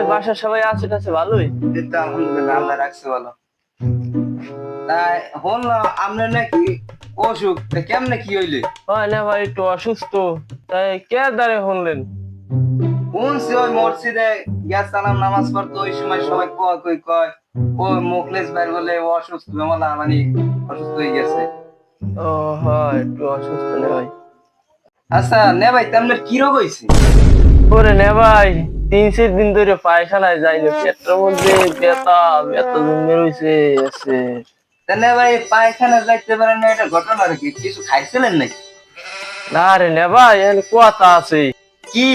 ভাই বাসার সবাই আছে টাছে ভালোই আমরা নাকি অসুখ। তা কেমনে কি হইলে? হয় না ভাই একটু অসুস্থ। তাই কে দাঁড়ে শুনলেন শুনছি ওই মসজিদে গেছিলাম নামাজ পড়তো ওই সময় সবাই কয় কই কয় ওই মুখলেস বাইর বলে ও অসুস্থ। বেমালা মানে অসুস্থ হয়ে গেছে। ও হয় একটু অসুস্থ নে ভাই। আচ্ছা নে ভাই তেমন কি রোগ হয়েছে ওরে নে ভাই। তিন চার দিন ধরে পায়খানায় যাইনি পেটের মধ্যে ব্যথা ব্যথা জমে রয়েছে আছে। তাহলে ভাই পায়খানা যাইতে পারেন না এটা ঘটনা কি? কিছু খাইছিলেন নাকি? না রে নে ভাই কথা আছে। কি?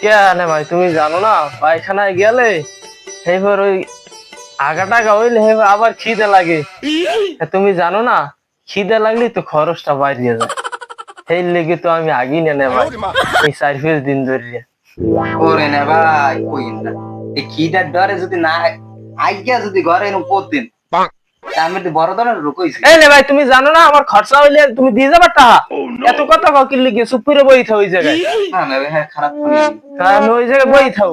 কে নে ভাই তুমি জানো না পায়খানায় গেলে সেইবার ওই আগা টাকা হইলে আবার খিদে লাগে। তুমি জানো না খিদে লাগলে তো খরচটা বাড়িয়ে যায়। সেই লেগে তো আমি আগি নে নে ভাই এই চার পাঁচ দিন ধরে ওরে না ভাই কই না। এই ডরে যদি না যদি ঘরে আমি তো বড় ধরনের রোগ এই ভাই তুমি জানো না আমার খরচা হইলে তুমি দিয়ে যাবে টাকা এত কথা লিখে চুপ করে বই থাও ওই জায়গায়। না না ভাই, হ্যাঁ খারাপ ওই জায়গায় বই থাও।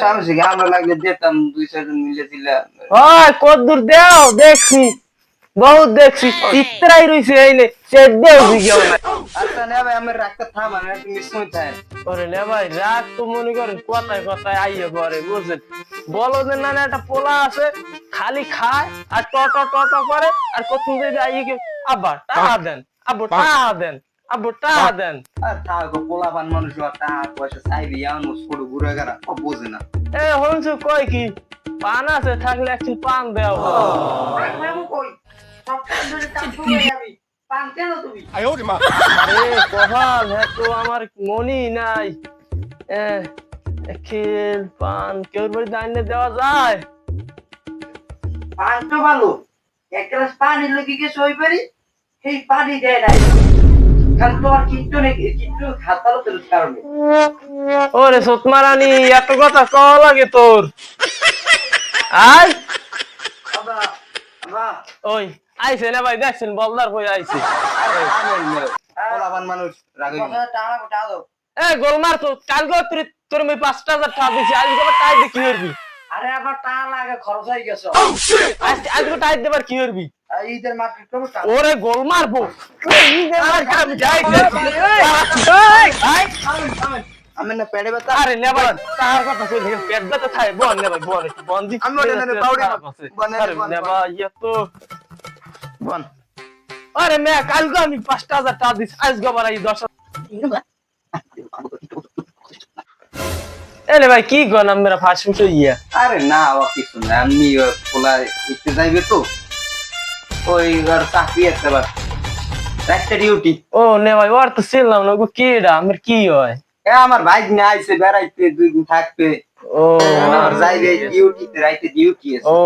সামনে আমরা লাগলে দিতাম দুই চারজন মিলে দিলে হয় কত দূর দেও দেখছি বহুত দেখছি চিত্রাই রইছে এই নে দেও না আচ্ছা না ভাই আমি রাখতে থাম আমি একটু মিসমুই থাই ওরে নে ভাই রাত তো মনে করেন কথায় কথায় আইয়ে পরে বুঝছেন বলদের না না একটা পোলা আছে খালি খায় আর টট টট করে আর কত যদি আইয়ে কি আবার টাকা দেন আব্বু টাকা দেন আব্বু টাকা দেন। আর থাকো পোলা পান মানুষ আর টাকা পয়সা চাইবি এমন ছোট ঘুরে গেরা ও বোঝে না। এ কয় কি? পান আছে থাকলে একটু পান দেও। কহাল হ্যাঁ তো আমার মনি নাই। এ খেল পান কেউ বাড়ি দাইনে দেওয়া যায়? পানটা ভালো এক গ্লাস পানি লেগে গেছে ওই সেই পানি দেয় নাই। কারণ তোমার কিট্টু নেই কিট্টু খাতালতের কারণে। ওরে সতমারানি এত কথা কওয়া লাগে তোর। আয়। বাবা বাবা। ওই। আইছে না ভাই দেখছেন বলদার হয়ে আইছে। মানুষ এ গোলমার তো কালকে তোর তোর আমি পাঁচটা হাজার টাকা দিছি আজ গোটা টাই দিয়ে কি করবি? আরে আবার টাকা লাগে খরচ হয়ে গেছে। আজ আজ গোটা টাই দেবার কি করবি? ঈদের মার্কেট করব টাকা ওরে গোল মারবো আমি যাই আমি না ব্যথা। আরে নে ভাই তার কথা কই দেখেন পেট ব্যথা থাকে। বল নে ভাই বল আমি ওটা নে। বল নে। ভাই ইয়ে তো আরে মে কালকে আমি পাঁচটা হাজার টাকা দিছি আজ গোবার এই দশ এলে ভাই কি গন আমরা ফাঁস ফুসে ইয়া? আরে না ও কিছু না আমি পোলা যাইবে তো। ওই চাকরি একটা বার একটা ডিউটি ও নে ভাই ওর তো ছিলাম না গো কিডা আমার কি হয়? এ আমার ভাই না আইছে বেড়াইতে দুই দিন থাকবে ও। আমার যাইবে ডিউটিতে রাইতে ডিউটি আছে। ও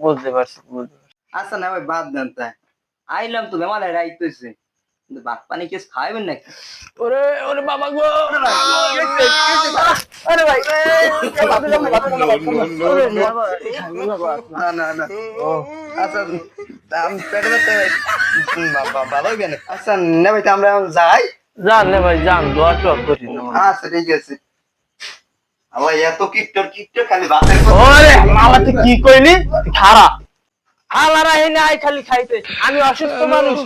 বুঝতে পারছি বুঝতে আচ্ছা না ভাই বাদ দেন তাই। আইলাম তো বেমালে রাইতেছে কিন্তু ভাত পানি কেস খাইবেন নাকি ওরে ওরে বাবা গো আরে ভাই না না না ও আচ্ছা আমি পেটে ব্যথা বাবা ভালো আচ্ছা না ভাই আমরা যাই জান নে ভাই জান দোয়া টোয়া করি আচ্ছা ঠিক আছে আমার এত কিট্টর কিট্টর খালি কথা ওরে তুই কি কইলি খারা হালারা হেনে আই খালি খাইতে। আমি অসুস্থ মানুষ।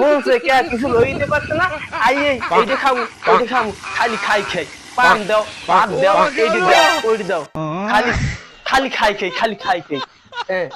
হয়েছে কে কিছু লইতে পারছে না? আই এই এইটা খাব ওইটা খাব। খালি খাই খাই। পান দাও ভাত দাও এইটা দাও ওইটা দাও। খালি খালি খাই খাই খালি খাই খাই। হ্যাঁ